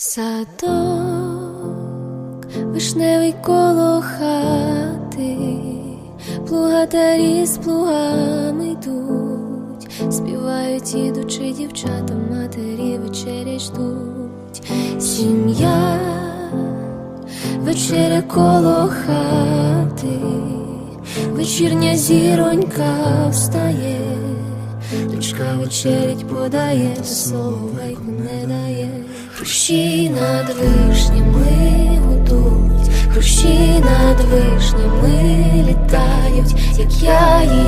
Садок, вишневий коло хати, плугатарі з плугами йдуть, співають ідучи дівчата, матері вечерять ждуть. Сім'я, вечеря коло хати, вечірня зіронька встає, дочка вечерять подає, словайку не дає. Хрущі над вишнями гудуть, хрущі над вишнями літають, як я її